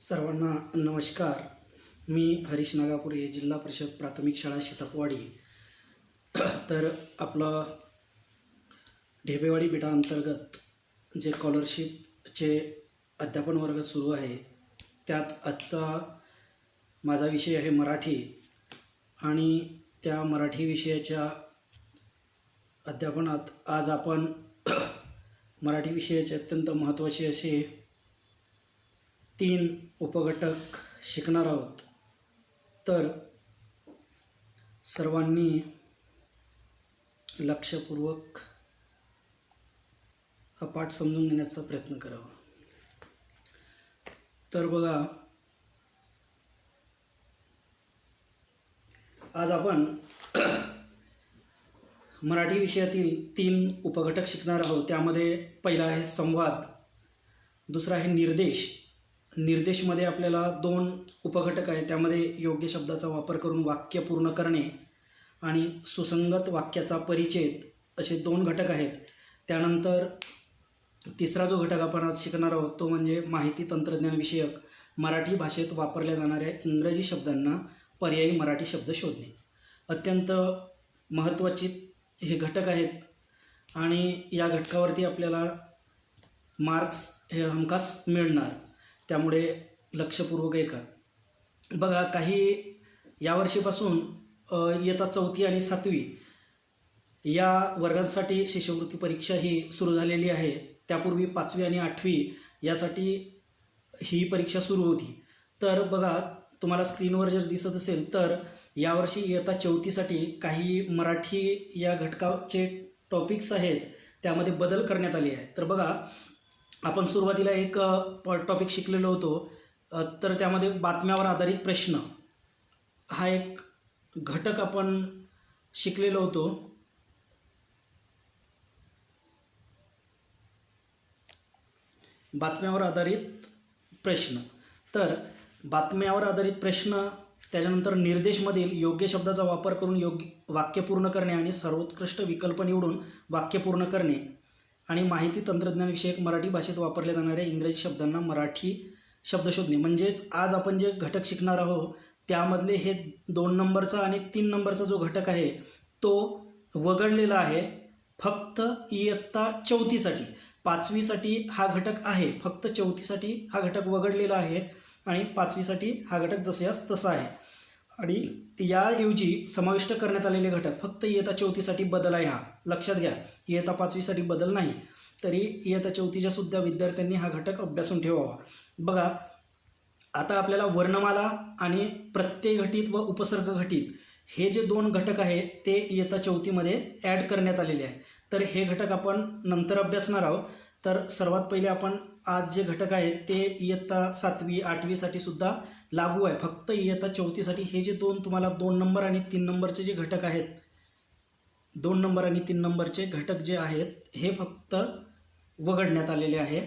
सर्वांना नमस्कार. मी हरीश नागापुरे जिल्हा परिषद प्राथमिक शाळा शितपवाडी तर आपलं ढेबेवाडी बेटाअंतर्गत जे स्कॉलरशिपचे अध्यापन वर्ग सुरू आहे त्यात आजचा माझा विषय आहे मराठी. आणि त्या मराठी विषयाच्या अध्यापनात आज आपण मराठी विषयाचे अत्यंत महत्त्वाचे असे तीन उपघटक शिकणार आहोत. तर सर्वांनी लक्षपूर्वक हा पाठ समजून घेण्याचा प्रयत्न करावा. तर बघा आज आपण मराठी विषयातील तीन उपघटक शिकणार आहोत. त्यामध्ये पहिला आहे संवाद दुसरा आहे निर्देश निर्देशमध्ये आपल्याला दोन उपघटक आहेत. त्यामध्ये योग्य शब्दाचा वापर करून वाक्य पूर्ण करणे आणि सुसंगत वाक्याचा परिचेद असे दोन घटक आहेत. त्यानंतर तिसरा जो घटक आपण आज शिकणार आहोत तो म्हणजे माहिती तंत्रज्ञानविषयक मराठी भाषेत वापरल्या जाणाऱ्या इंग्रजी शब्दांना पर्यायी मराठी शब्द शोधणे. अत्यंत महत्त्वाचे हे घटक आहेत आणि या घटकावरती आपल्याला मार्क्स हे हमखास मिळणार. त्यामुळे लक्षपूर्वक ऐका. बघा काही यावर्षीपासून इयत्ता चौथी आणि सातवी या वर्गांसाठी शिष्यवृत्ती परीक्षा ही सुरू झालेली आहे. त्यापूर्वी पाचवी आणि आठवी यासाठी ही परीक्षा सुरू होती. तर बघा तुम्हाला स्क्रीनवर जर दिसत असेल तर यावर्षी इयत्ता चौथीसाठी काही मराठी या घटकाचे टॉपिक्स आहेत त्यामध्ये बदल करण्यात आले आहे तर बघा आपण सुरुवातीला एक टॉपिक शिकलेलो होतो. तर त्यामध्ये बातम्यावर आधारित प्रश्न हा एक घटक आपण शिकलेलो होतो. बातम्यावर आधारित प्रश्न. तर बातम्यावर आधारित प्रश्न त्याच्यानंतर निर्देशमधील योग्य शब्दाचा वापर करून योग्य वाक्य पूर्ण करणे आणि सर्वोत्कृष्ट विकल्प निवडून वाक्य पूर्ण करणे. आणि माहिती तंत्रज्ञानविषयक मराठी भाषेत वापरल्या जाणाऱ्या इंग्रजी शब्दांना मराठी शब्द शोधणे. म्हणजेच आज आपण जे घटक शिकणार आहोत त्यामधले हे दोन नंबरचा आणि तीन नंबरचा जो घटक आहे तो वगळलेला आहे फक्त इयत्ता चौथीसाठी. पाचवीसाठी हा घटक आहे फक्त चौथीसाठी हा घटक वगळलेला आहे आणि पाचवीसाठी हा घटक जसास तसा आहे. आणि याऐवजी समाविष्ट करण्यात आलेले घटक फक्त इयत्ता चौथीसाठी बदल आहे हा. लक्षात घ्या इयत्ता पाचवीसाठी बदल नाही तरी इयत्ता चौथीच्या सुद्धा विद्यार्थ्यांनी हा घटक अभ्यासून ठेवावा. बघा आता आपल्याला वर्णमाला आणि प्रत्यय घटित व उपसर्ग घटित हे जे दोन घटक आहे ते इयत्ता चौथीमध्ये ॲड करण्यात आलेले आहे. तर हे घटक आपण नंतर अभ्यासणार आहोत. तर सर्वात पहिले आपण आज जे घटक आहेत ते इयत्ता सातवी आठवीसाठी सुद्धा लागू आहे. फक्त इयत्ता चौथीसाठी हे जे दोन तुम्हाला दोन नंबर आणि तीन नंबरचे जे घटक आहेत दोन नंबर आणि तीन नंबरचे घटक जे आहेत हे फक्त वगळण्यात आलेले आहे.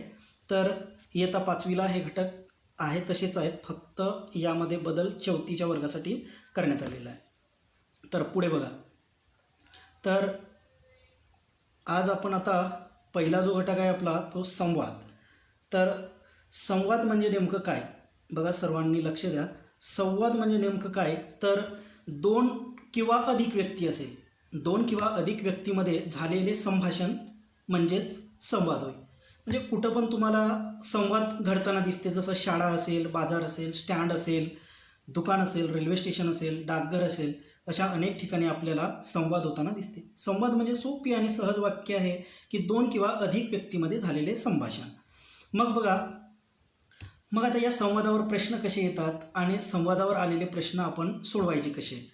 तर इयत्ता पाचवीला हे घटक आहे तसेच आहेत. फक्त यामध्ये बदल चौथीच्या वर्गासाठी करण्यात आलेला आहे. तर पुढे बघा. तर आज आपण आता पहिला जो घटक आहे आपला तो संवाद. तर संवाद म्हणजे नेमकं काय? बघा सर्वांनी लक्ष द्या. संवाद म्हणजे नेमकं काय? तर दोन किंवा अधिक व्यक्ती असेल. दोन किंवा अधिक व्यक्तीमध्ये झालेले संभाषण म्हणजेच संवाद होय. म्हणजे कुठं पण तुम्हाला संवाद घडताना दिसते जसं शाळा असेल बाजार असेल स्टँड असेल दुकान असेल रेल्वे स्टेशन असेल डाकघर असेल अशा अनेक ठिकाणी आपल्याला संवाद होताना दिसते. संवाद म्हणजे सोपी आणि सहज वाक्य आहे की दोन किंवा अधिक व्यक्तीमध्ये झालेले संभाषण. मग बघा मग आता या संवादावर प्रश्न कसे येतात आणि संवादावर आलेले प्रश्न आपण सोडवायचे कसे?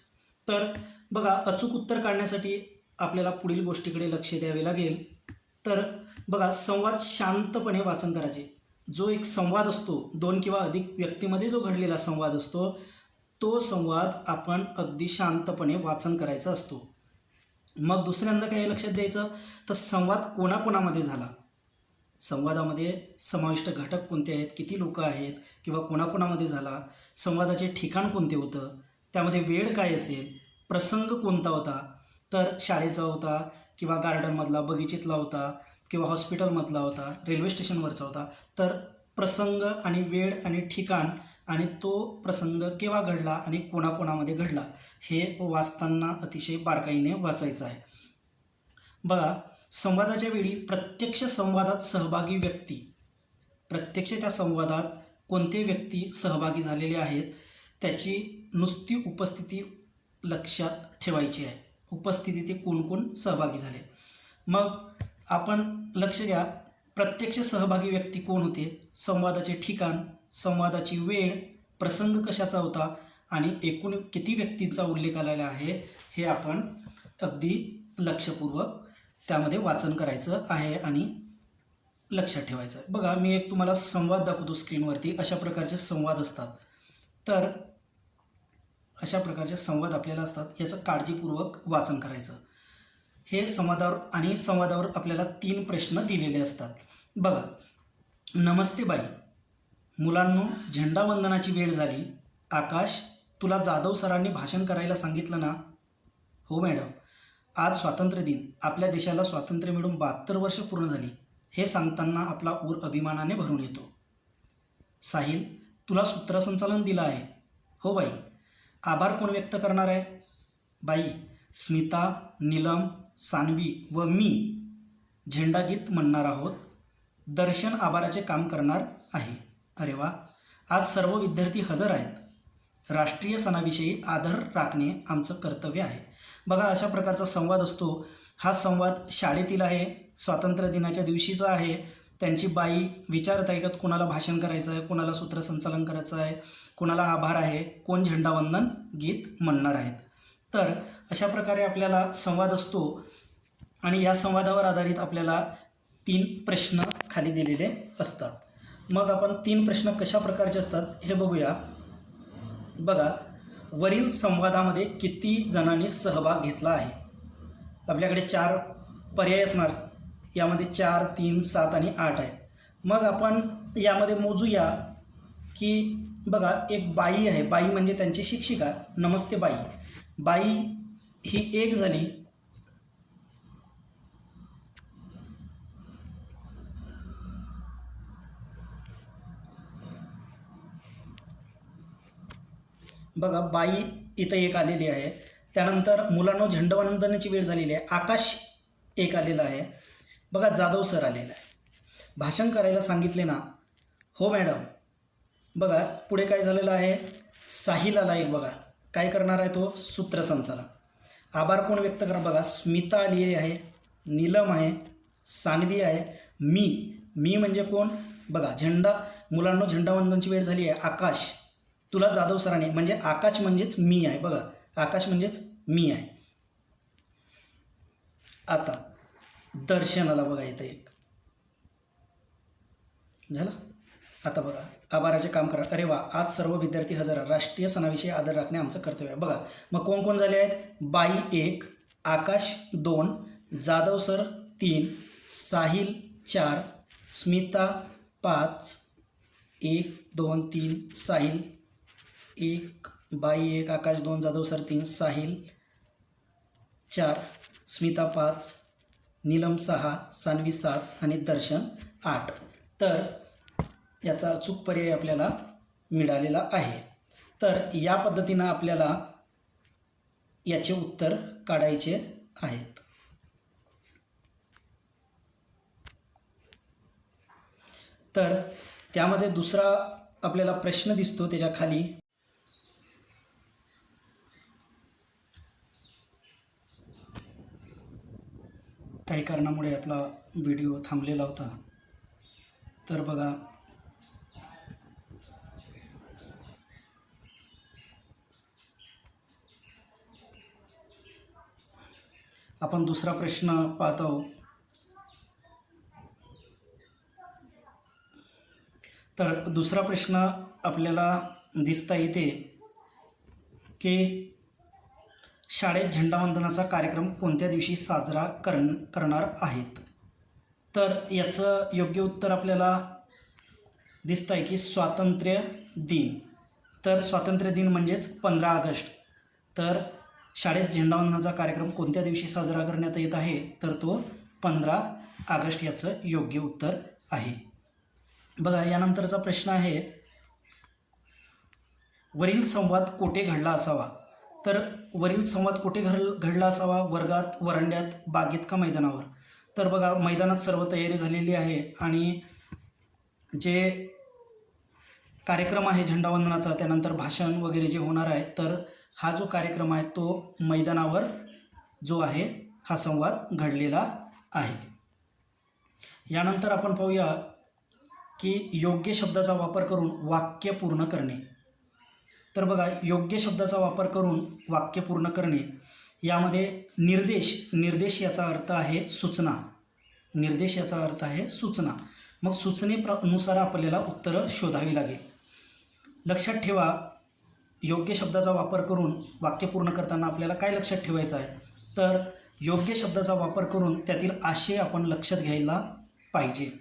तर बघा अचूक उत्तर काढण्यासाठी आपल्याला पुढील गोष्टीकडे लक्ष द्यावे लागेल. तर बघा संवाद शांतपणे वाचन करायचे. जो एक संवाद असतो दोन किंवा अधिक व्यक्तीमध्ये जो घडलेला संवाद असतो तो संवाद आपण अगदी शांतपणे वाचन करायचा असतो. मग दुसऱ्यांदा काय लक्षात द्यायचं? तर संवाद कोणाकोणामध्ये झाला? संवादामध्ये समाविष्ट घटक कोणते आहेत? किती लोक आहेत? किंवा कोणाकोणामध्ये झाला? संवादाचे ठिकाण कोणते होतं? त्यामध्ये वेळ काय असेल? प्रसंग कोणता होता? तर शाळेचा होता किंवा गार्डनमधला बगीचेतला होता किंवा हॉस्पिटलमधला होता रेल्वे स्टेशनवरचा होता. तर प्रसंग आणि वेळ आणि ठिकाण आणि तो प्रसंग केव्हा घडला आणि कोणाकोणामध्ये घडला हे वाचताना अतिशय बारकाईने वाचायचं आहे. बघा संवादाच्या वेळी प्रत्यक्ष संवादात सहभागी व्यक्ती. प्रत्यक्ष त्या संवादात कोणते व्यक्ती सहभागी झालेले आहेत त्याची नुसती उपस्थिती लक्षात ठेवायची आहे. उपस्थिती ते कोण कोण सहभागी झाले? मग आपण लक्ष द्या प्रत्यक्ष सहभागी व्यक्ती कोण होते? संवादाचे ठिकाण संवादाची वेळ प्रसंग कशाचा होता आणि एकूण किती व्यक्तींचा उल्लेख आलेला आहे हे आपण अगदी लक्षपूर्वक त्यामध्ये वाचन करायचं आहे आणि लक्षात ठेवायचं. आहे बघा मी एक तुम्हाला संवाद दाखवतो स्क्रीनवरती. अशा प्रकारचे संवाद असतात. तर अशा प्रकारचे संवाद आपल्याला असतात. याचं काळजीपूर्वक वाचन करायचं. हे संवादावर आणि संवादावर आपल्याला तीन प्रश्न दिलेले असतात. बघा नमस्ते बाई. मुलांनो झेंडावंदनाची वेळ झाली. आकाश तुला जाधव सरांनी भाषण करायला सांगितलं ना? हो मॅडम. आज स्वातंत्र्य दिन. आपल्या देशाला स्वातंत्र्य मिळून बहात्तर वर्ष पूर्ण झाली. हे सांगताना आपला ऊर अभिमानाने भरून येतो. साहिल तुला सूत्रसंचालन दिलं आहे. हो बाई. आभार कोण व्यक्त करणार आहे? बाई स्मिता नीलम सानवी व मी झेंडागीत म्हणणार आहोत. दर्शन आभाराचे काम करणार आहे. अरे वा. आज सर्व विद्यार्थी हजर आहेत. राष्ट्रीय सणाविषयी आदर राखणे आमचं कर्तव्य आहे. बघा अशा प्रकारचा संवाद असतो. हा संवाद शाळेतील आहे स्वातंत्र्य दिनाच्या दिवशीचा आहे. त्यांची बाई विचारत आहे का कोणाला भाषण करायचं आहे कोणाला सूत्रसंचालन करायचं आहे कोणाला आभार आहे कोण झेंडावंदन गीत म्हणणार आहेत. तर अशा प्रकारे आपल्याला संवाद असतो आणि या संवादावर आधारित आपल्याला तीन प्रश्न खाली दिलेले असतात. मग आपण तीन प्रश्न कशा प्रकारचे असतात हे बघूया. बघा वरील संवादामध्ये किती जणांनी सहभाग घेतला आहे? आपल्याकडे चार पर्याय असणार. यामध्ये चार तीन सात आणि आठ आहेत. मग आपण यामध्ये मोजूया की बघा एक बाई आहे. बाई म्हणजे त्यांची शिक्षिका. नमस्ते बाई. बाई ही एक झाली. बघा बाई इथं एक आलेली आहे. त्यानंतर मुलांनो झेंडवंदनाची वेळ झालेली आहे. आकाश एक आलेला आहे. बघा जाधव सर आलेला आहे. भाषण करायला सांगितले ना? हो मॅडम. बघा पुढे काय झालेलं आहे? साहिल आला एक बघा. काय करणार आहे तो? सूत्रसंचालन. आभार कोण व्यक्त करा बघा स्मिता आली आहे. नीलम आहे. सानवी आहे. मी. मी म्हणजे कोण? बघा झेंडा. मुलांनो झेंडावंदनची वेळ झाली आहे. आकाश. तुला जाधव सरांनी म्हणजे आकाश म्हणजेच मी आहे बघा. आकाश म्हणजेच मी आहे. आता दर्शनाला बघा इथं. एक झालं? आता बघा. आभाराचे काम करा. अरे वा आज सर्व विद्यार्थी हजर. राष्ट्रीय सणाविषयी आदर राखणे आमचं कर्तव्य आहे. बघा मग कोण कोण झाले आहेत? बाई एक आकाश दोन जाधव सर तीन साहिल चार स्मिता पाच एक दोन तीन साहिल एक बाई एक आकाश दोन जाधव सर तीन साहिल चार स्मिता पाच नीलम सहा सानवी सात आणि दर्शन आठ. तर याचा अचूक पर्याय आपल्याला मिळालेला आहे. तर या पद्धतीनं आपल्याला याचे उत्तर काढायचे आहेत. तर त्यामध्ये दुसरा आपल्याला प्रश्न दिसतो त्याच्याखाली. काही कारणामुळे आपला व्हिडिओ थांबलेला होता. तर बघा. आपण दुसरा प्रश्न पाहतो. तर दुसरा प्रश्न आपल्याला दिसता येते की शाळेत झेंडावंदनाचा कार्यक्रम कोणत्या दिवशी साजरा करण करणार आहेत? तर याचं योग्य उत्तर आपल्याला दिसतं आहे की स्वातंत्र्य दिन. तर स्वातंत्र्य दिन म्हणजेच पंधरा ऑगस्ट. तर शाळेत झेंडावंदनाचा कार्यक्रम कोणत्या दिवशी साजरा करण्यात येत आहे? तर तो पंधरा ऑगस्ट याचं योग्य उत्तर आहे. बघा यानंतरचा प्रश्न आहे वरील संवाद कोठे घडला असावा? तर वरील संवाद कुठे घड घडला असावा? वर्गात वरांड्यात बागेत का मैदानावर? तर बघा मैदानात सर्व तयारी झालेली आहे आणि जे कार्यक्रम आहे झेंडावंदनाचा त्यानंतर भाषण वगैरे जे होणार आहे तर हा जो कार्यक्रम आहे तो मैदानावर जो आहे हा संवाद घडलेला आहे. यानंतर आपण पाहूया की योग्य शब्दाचा वापर करून वाक्य पूर्ण करणे. तर बघा योग्य शब्दाचा वापर करून वाक्य पूर्ण करणे यामध्ये निर्देश निर्देश याचा अर्थ आहे सूचना. निर्देश याचा अर्थ आहे सूचना. मग सूचनेनुसार आपल्याला उत्तरं शोधावी लागेल. लक्षात ठेवा योग्य शब्दाचा वापर करून वाक्य पूर्ण करताना आपल्याला काय लक्षात ठेवायचं आहे? तर योग्य शब्दाचा वापर करून त्यातील आशय आपण लक्षात घ्यायला पाहिजे.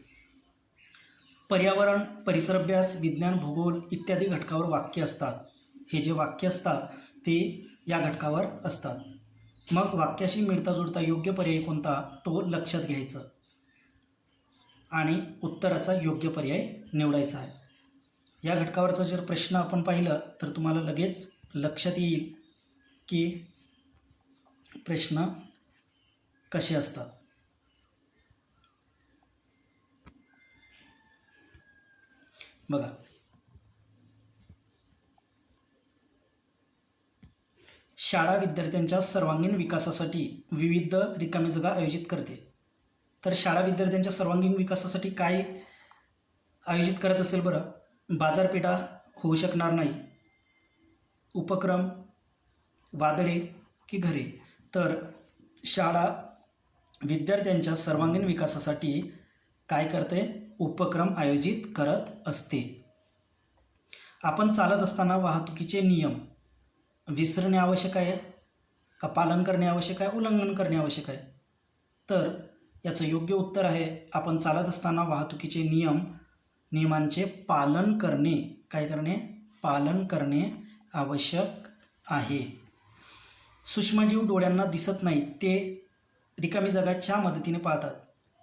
पर्यावरण परिसराभ्यास विज्ञान भूगोल इत्यादी घटकावर वाक्य असतात. हे जे वाक्य असतात ते या घटकावर असतात. मग वाक्याशी मिळता जुळता योग्य पर्याय कोणता? तो लक्षात घ्यायचं. आणि उत्तराचा योग्य पर्याय निवडायचा आहे. या घटकावरचा जर प्रश्न आपण पाहिलं तर तुम्हाला लगेच लक्षात येईल की प्रश्न कसे असतात. बघा शाळा विद्यार्थ्यांच्या सर्वांगीण विकासासाठी विविध रिकामी जागा आयोजित करते. तर शाळा विद्यार्थ्यांच्या सर्वांगीण विकासासाठी काय आयोजित करत असेल बरं? बाजारपेठा होऊ शकणार नाही. उपक्रम वादळे की घरे? तर शाळा विद्यार्थ्यांच्या सर्वांगीण विकासासाठी काय करते? उपक्रम आयोजित करत असते. आपण चालत असताना वाहतुकीचे नियम विसरणे आवश्यक आहे का पालन करणे आवश्यक आहे उल्लंघन करणे आवश्यक आहे? तर याचं योग्य उत्तर आहे आपण चालत असताना वाहतुकीचे नियम नियमांचे पालन करणे काय करणे? पालन करणे आवश्यक आहे. सूक्ष्मजीव डोळ्यांना दिसत नाही ते रिकामी जगाच्या मदतीने पाहतात.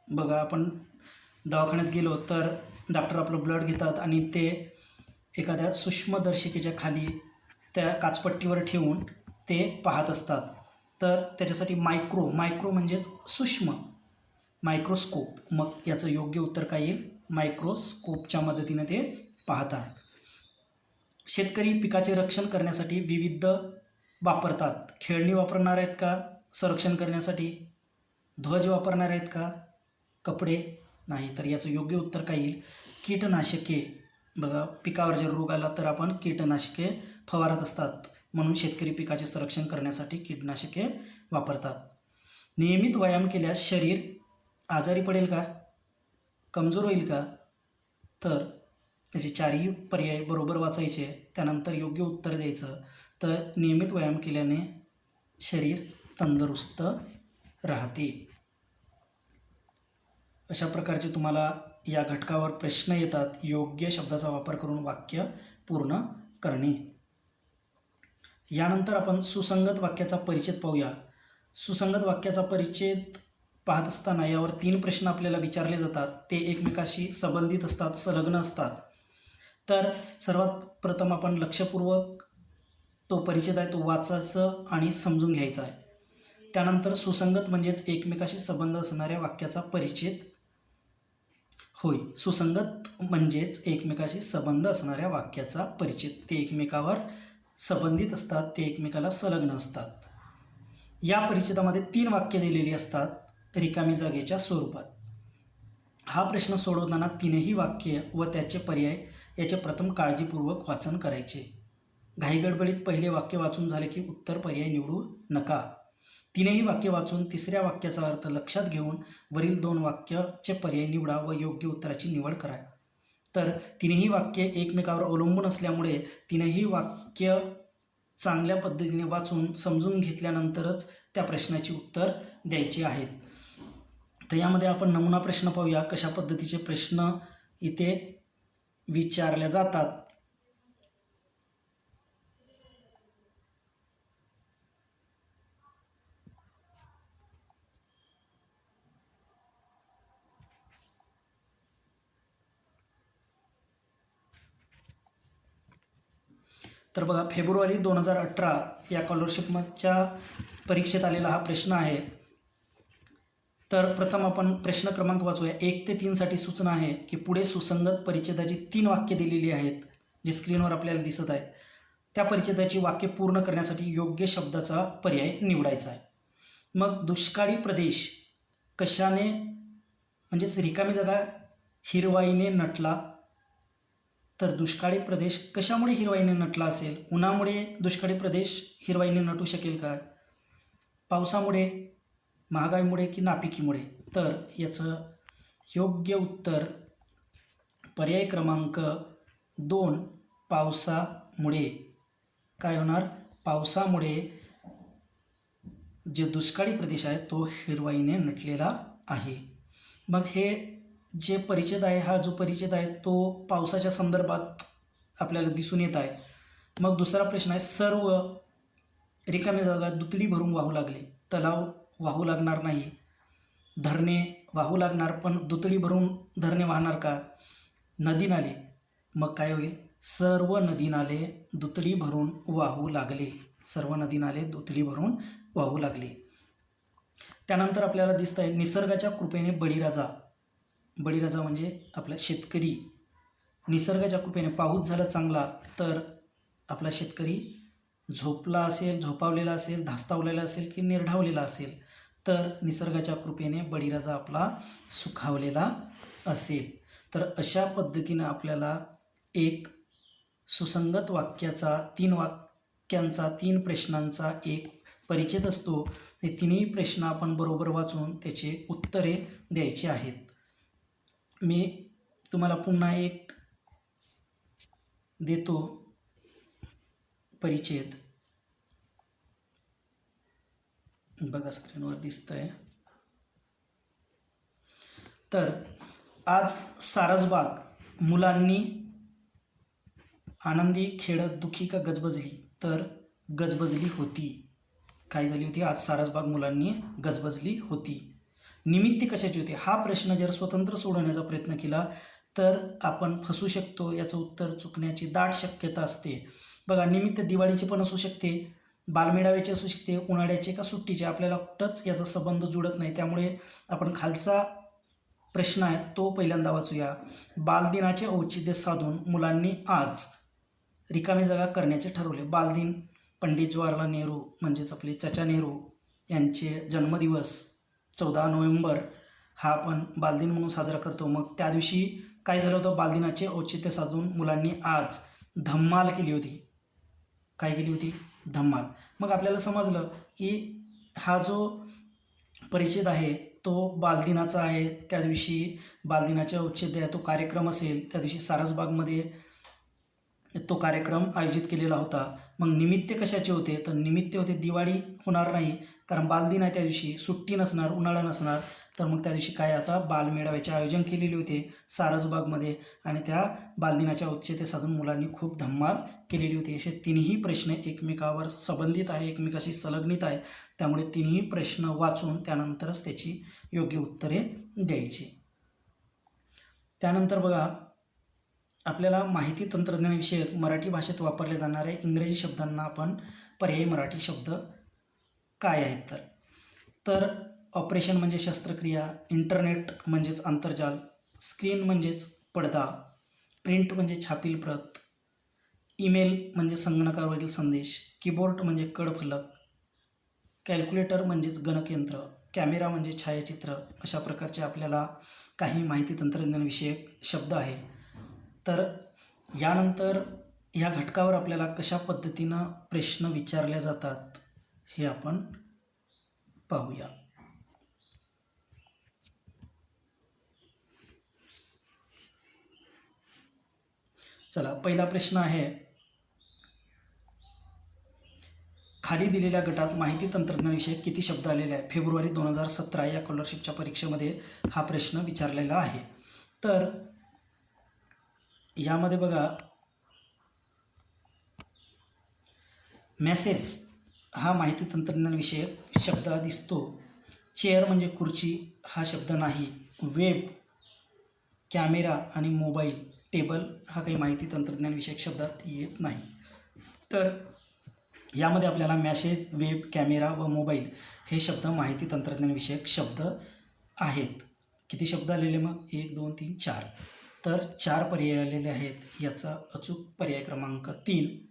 बघा आपण दवाखान्यात गेलो तर डॉक्टर आपलं ब्लड घेतात आणि ते एखाद्या सूक्ष्मदर्शिकेच्या खाली त्या काचपट्टीवर ठेवून ते पाहत असतात. तर त्याच्यासाठी मायक्रो मायक्रो म्हणजेच सूक्ष्म मायक्रोस्कोप. मग याचं योग्य उत्तर काय येईल? मायक्रोस्कोपच्या मदतीने ते पाहतात. शेतकरी पिकाचे रक्षण करण्यासाठी विविध वापरतात. खेळणी वापरणार आहेत का? संरक्षण करण्यासाठी? ध्वज वापरणार आहेत का? कपडे? नाही. तर याचं योग्य उत्तर काय येईल? कीटनाशके. बघा पिकावर जर रोग आला तर आपण कीटनाशके फवारत असतात. म्हणून शेतकरी पिकाचे संरक्षण करण्यासाठी कीटनाशके वापरतात. नियमित व्यायाम केल्यास शरीर आजारी पडेल का? कमजोर होईल का? तर त्याचे चारही पर्याय बरोबर वाचायचे त्यानंतर योग्य उत्तर द्यायचं. तर नियमित व्यायाम केल्याने शरीर तंदुरुस्त राहते. अशा प्रकारचे तुम्हाला या घटकावर प्रश्न येतात योग्य शब्दाचा वापर करून वाक्य पूर्ण करणे. यानंतर आपण सुसंगत वाक्याचा परिचय पाहूया. सुसंगत वाक्याचा परिचय पाहत असताना यावर तीन प्रश्न आपल्याला विचारले जातात. ते एकमेकाशी संबंधित असतात संलग्न असतात. तर सर्वात प्रथम आपण लक्षपूर्वक तो परिचय आहे तो वाचायचं आणि समजून घ्यायचा आहे. त्यानंतर सुसंगत म्हणजेच एकमेकाशी संबंध असणाऱ्या वाक्याचा परिचय होय. सुसंगत म्हणजेच एकमेकाशी संबंध असणाऱ्या वाक्याचा परिचित ते एकमेकावर संबंधित असतात ते एकमेकाला संलग्न असतात. या परिचितामध्ये तीन वाक्य दिलेली असतात रिकामी जागेच्या स्वरूपात. हा प्रश्न सोडवताना तीनही वाक्य व त्याचे पर्याय याचे प्रथम काळजीपूर्वक वाचन करायचे. घाईगडबडीत पहिले वाक्य वाचून झाले की उत्तर पर्याय निवडू नका. तीनही वाक्य वाचून तिसऱ्या वाक्याचा अर्थ लक्षात घेऊन वरील दोन वाक्याचे पर्याय निवडा व योग्य उत्तराची निवड करा. तर तिन्ही वाक्य एकमेकावर अवलंबून असल्यामुळे तीनही वाक्य चांगल्या पद्धतीने वाचून समजून घेतल्यानंतरच त्या प्रश्नाची उत्तर द्यायची आहेत. तर यामध्ये आपण नमुना प्रश्न पाहूया. कशा पद्धतीचे प्रश्न इथे विचारल्या जातात? तर बघा फेब्रुवारी दोन हजार अठरा या स्कॉलरशिपच्या परीक्षेत आलेला हा प्रश्न आहे. तर प्रथम आपण प्रश्न क्रमांक वाचूया. एक ते तीनसाठी सूचना आहे की पुढे सुसंगत परिच्छेदाची तीन वाक्य दिलेली आहेत जे स्क्रीनवर आपल्याला दिसत आहेत. त्या परिच्छेदाची वाक्य पूर्ण करण्यासाठी योग्य शब्दाचा पर्याय निवडायचा आहे. मग दुष्काळी प्रदेश कशाने म्हणजेच रिकामी जागा हिरवाईने नटला तर दुष्काळी प्रदेश कशामुळे हिरवाईने नटला असेल? उन्हामुळे दुष्काळी प्रदेश हिरवाईने नटू शकेल का? पावसामुळे महागाईमुळे की नापिकीमुळे? तर याचं योग्य उत्तर पर्याय क्रमांक दोन पावसामुळे. काय होणार? पावसामुळे जे दुष्काळी प्रदेश आहे तो हिरवाईने नटलेला आहे. मग हे जे परिच्छेद आहे हा जो परिच्छेद आहे तो पावसाच्या संदर्भात आपल्याला दिसून येत आहे. मग दुसरा प्रश्न आहे सर्व रिकाम्या जागा दुतडी भरून वाहू लागले. तलाव वाहू लागणार नाही. धरणे वाहू लागणार पण दुतडी भरून धरणे वाहणार का? नदी नाले. मग काय होईल? सर्व नदी नाले दुतडी भरून वाहू लागले. सर्व नदी नाले दुतडी भरून वाहू लागले. त्यानंतर आपल्याला दिसत आहे निसर्गाच्या कृपेने बळीराजा बळीराजा म्हणजे आपला शेतकरी. निसर्गाच्या कृपेने पाऊस झाला चांगला तर आपला शेतकरी झोपला असेल झोपावलेला असेल धास्तावलेला असेल की निर्ढावलेला असेल तर निसर्गाच्या कृपेने बळीराजा आपला सुखावलेला असेल. तर अशा पद्धतीनं आपल्याला एक सुसंगत वाक्याचा तीन वाक्यांचा तीन प्रश्नांचा एक परिचित असतो. हे तिन्ही प्रश्न आपण बरोबर वाचून त्याचे उत्तरे द्यायची आहेत. मी तुम्हाला पुन्हा एक देतो परिच्छेद बघा स्क्रीनवर दिसतंय. तर आज सारसबाग मुलांनी आनंदी खेळत दुखी का गजबजली? तर गजबजली होती. काय झाली होती? आज सारसबाग मुलांनी गजबजली होती. निमित्त कशाची होती? हा प्रश्न जर स्वतंत्र सोडवण्याचा प्रयत्न केला तर आपण फसू शकतो याचं उत्तर चुकण्याची दाट शक्यता असते. बघा निमित्त दिवाळीची पण असू शकते बालमेळाव्याचे असू शकते उन्हाळ्याचे का सुट्टीचे आपल्याला कुठंच याचा संबंध जुळत नाही. त्यामुळे आपण खालचा प्रश्न आहे तो पहिल्यांदा वाचूया. बालदिनाचे औचित्य साधून मुलांनी आज रिकामी जागा करण्याचे ठरवले. बालदिन पंडित जवाहरलाल नेहरू म्हणजेच आपले चचा नेहरू यांचे जन्मदिवस. चौदा नोव्हेंबर हा आपण बालदिन म्हणून साजरा करतो. मग त्या दिवशी काय झालं होतं? बालदिनाचे औचित्य साधून मुलांनी आज धम्माल केली होती. काय केली होती? धम्माल. मग आपल्याला समजलं की हा जो परिचित आहे तो बालदिनाचा आहे. त्या दिवशी बालदिनाच्या औचित्य आहे तो कार्यक्रम असेल. त्या दिवशी सारसबागमध्ये तो कार्यक्रम आयोजित केलेला होता. मग निमित्त कशाचे होते? तर निमित्त होते दिवाळी होणार नाही कारण बालदिन आहे त्या दिवशी. सुट्टी नसणार उन्हाळा नसणार. तर मग त्या दिवशी काय आता? बालमेळाव्याचे आयोजन केलेले होते सारसबागमध्ये. आणि त्या बालदिनाच्या औचित्य साधून मुलांनी खूप धम्माल केलेली होती. असे तिन्ही प्रश्न एकमेकावर संबंधित आहे एकमेकाशी संलग्नित आहे. त्यामुळे तिन्ही प्रश्न वाचून त्यानंतरच त्याची योग्य उत्तरे द्यायची. त्यानंतर बघा आपल्याला माहिती तंत्रज्ञानाविषयक मराठी भाषेत वापरल्या जाणाऱ्या इंग्रजी शब्दांना आपण पर्यायी मराठी शब्द काय आहेत तर? तर ऑपरेशन म्हणजे शस्त्रक्रिया इंटरनेट म्हणजेच आंतरजाल स्क्रीन म्हणजेच पडदा प्रिंट म्हणजे छापील प्रत ईमेल म्हणजे संगणकावरील संदेश कीबोर्ड म्हणजे कडफलक कॅल्क्युलेटर म्हणजेच गणकयंत्र कॅमेरा म्हणजे छायाचित्र अशा प्रकारचे आपल्याला काही माहिती तंत्रज्ञानविषयक शब्द आहे. तर यानंतर ह्या घटकावर आपल्याला कशा पद्धतीनं प्रश्न विचारले जातात हे आपण पाहूया. चला पहिला प्रश्न आहे खाली दिलेल्या गटात माहिती तंत्रज्ञानाविषयी किती शब्द आलेले आहे फेब्रुवारी दोन हजार सतरा या स्कॉलरशिपच्या परीक्षेमध्ये हा प्रश्न विचारलेला आहे. तर यामध्ये बघा मॅसेज हा माहिती तंत्रज्ञानविषयक शब्द दिसतो. चेअर म्हणजे खुर्ची हा शब्द नाही. वेब कॅमेरा आणि मोबाईल टेबल हा काही माहिती तंत्रज्ञानविषयक शब्दात येत नाही. तर यामध्ये आपल्याला मॅसेज वेब कॅमेरा व मोबाईल हे शब्द माहिती तंत्रज्ञानविषयक शब्द आहेत. किती शब्द आलेले मग? एक दोन तीन चार. तर चार पर्याय आलेले आहेत. याचा अचूक पर्याय क्रमांक तीन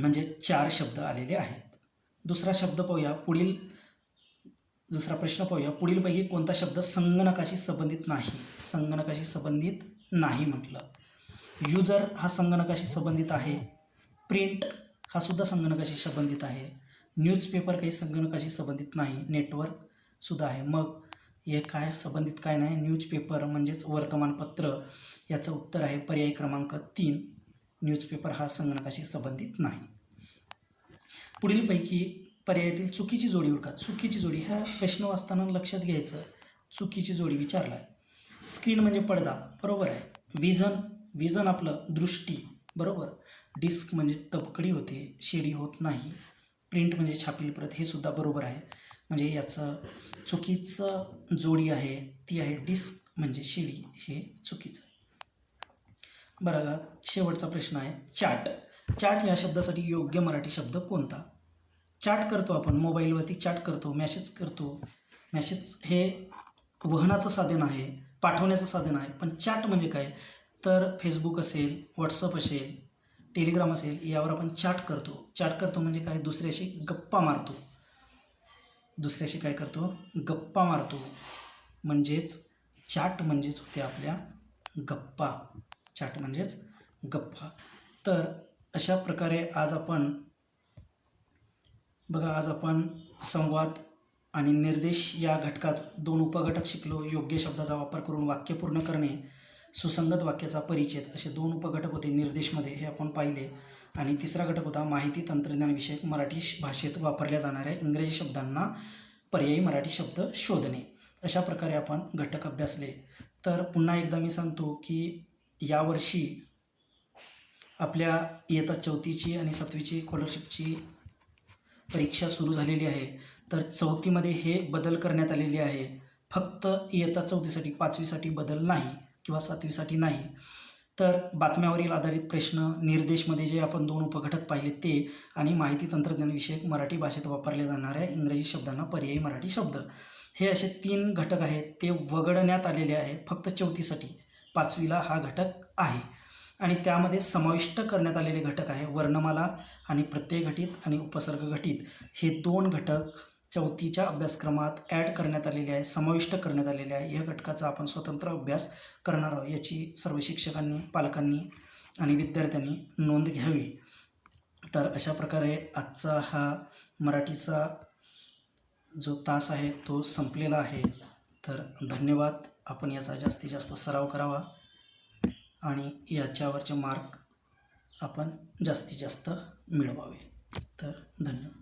म्हणजे चार शब्द आलेले आहेत. दुसरा शब्द पाहूया. पुढील दुसरा प्रश्न पाहूया. पुढीलपैकी कोणता शब्द संगणकाशी संबंधित नाही? संगणकाशी संबंधित नाही म्हटलं. युजर हा संगणकाशी संबंधित आहे. प्रिंट हा सुद्धा संगणकाशी संबंधित आहे. न्यूजपेपर काही संगणकाशी संबंधित नाही. नेटवर्क सुद्धा आहे. मग हे काय संबंधित काय नाही. न्यूजपेपर म्हणजेच वर्तमानपत्र याचं उत्तर आहे पर्याय क्रमांक तीन. न्यूजपेपर हा संगणकाशी संबंधित नाही. पुढीलपैकी पर्यायातील चुकीची जोडी उडका चुकीची जोडी ह्या प्रश्न वाचताना लक्षात घ्यायचं. चुकीची जोडी विचारला आहे स्क्रीन म्हणजे पडदा. बरोबर आहे. विजन विजन आपलं दृष्टी. बरोबर. डिस्क म्हणजे तपकडी होते. शेडी होत नाही. प्रिंट म्हणजे छापील प्रत. हे सुद्धा बरोबर आहे. म्हणजे याचं चुकीचं जोडी आहे ती आहे डिस्क म्हणजे शिडी हे चुकीचं आहे. बरं का शेवटचा प्रश्न आहे चाट. चाट या शब्दासाठी योग्य मराठी शब्द कोणता? चाट करतो आपण मोबाईलवरती चाट करतो मॅसेज करतो. मॅसेज हे वहनाचं साधन आहे पाठवण्याचं साधन आहे पण चाट म्हणजे काय? तर फेसबुक असेल व्हॉट्सअप असेल टेलिग्राम असेल यावर आपण चाट करतो. चाट करतो म्हणजे काय? दुसऱ्याशी गप्पा मारतो. दुसऱ्याशी काय करतो? गप्पा मारतो. म्हणजेच चाट म्हणजेच होते आपल्या गप्पा. चाट म्हणजेच गप्पा. तर अशा प्रकारे आज आपण बघा आज आपण संवाद आणि निर्देश या घटकात दोन उपघटक शिकलो. योग्य शब्दाचा वापर करून वाक्य पूर्ण करणे सुसंगत वाक्याचा परिच्छेद असे दोन उपघटक होते निर्देशमध्ये हे आपण पाहिले. आणि तिसरा घटक होता माहिती तंत्रज्ञानविषयक मराठी भाषेत वापरल्या जाणाऱ्या इंग्रजी शब्दांना पर्यायी मराठी शब्द शोधणे. अशा प्रकारे आपण घटक अभ्यासले. तर पुन्हा एकदा मी सांगतो की यावर्षी आपल्या इयत्ता चौथीची आणि सातवीची स्कॉलरशिपची परीक्षा सुरू झालेली आहे. तर चौथीमध्ये हे बदल करण्यात आलेले आहे. फक्त इयत्ता चौथीसाठी पाचवीसाठी बदल नाही. किंवा सातवीसाठी नाही. तर बातम्यावरील आधारित प्रश्न निर्देशमध्ये जे आपण दोन उपघटक पाहिले ते आणि माहिती तंत्रज्ञानविषयक मराठी भाषेत वापरल्या जाणाऱ्या इंग्रजी शब्दांना पर्यायी मराठी शब्द. हे असे तीन घटक आहेत ते वगळण्यात आलेले आहे फक्त चौथीसाठी. पाचवीला हा घटक आहे. आणि त्यामध्ये समाविष्ट करण्यात आलेले घटक आहे वर्णमाला आणि प्रत्यय घटित आणि उपसर्ग घटित. हे दोन घटक चौथीच्या अभ्यासक्रमात ॲड करण्यात आलेले आहे समाविष्ट करण्यात आलेले आहे. या घटकाचा आपण स्वतंत्र अभ्यास करणार आहोत. याची सर्व शिक्षकांनी पालकांनी आणि विद्यार्थ्यांनी नोंद घ्यावी. तर अशा प्रकारे आजचा हा मराठीचा जो तास आहे तो संपलेला आहे. तर धन्यवाद. आपण याचा जास्तीत जास्त सराव करावा आणि याच्यावरचे मार्क आपण जास्तीत जास्त मिळवावे. तर धन्यवाद.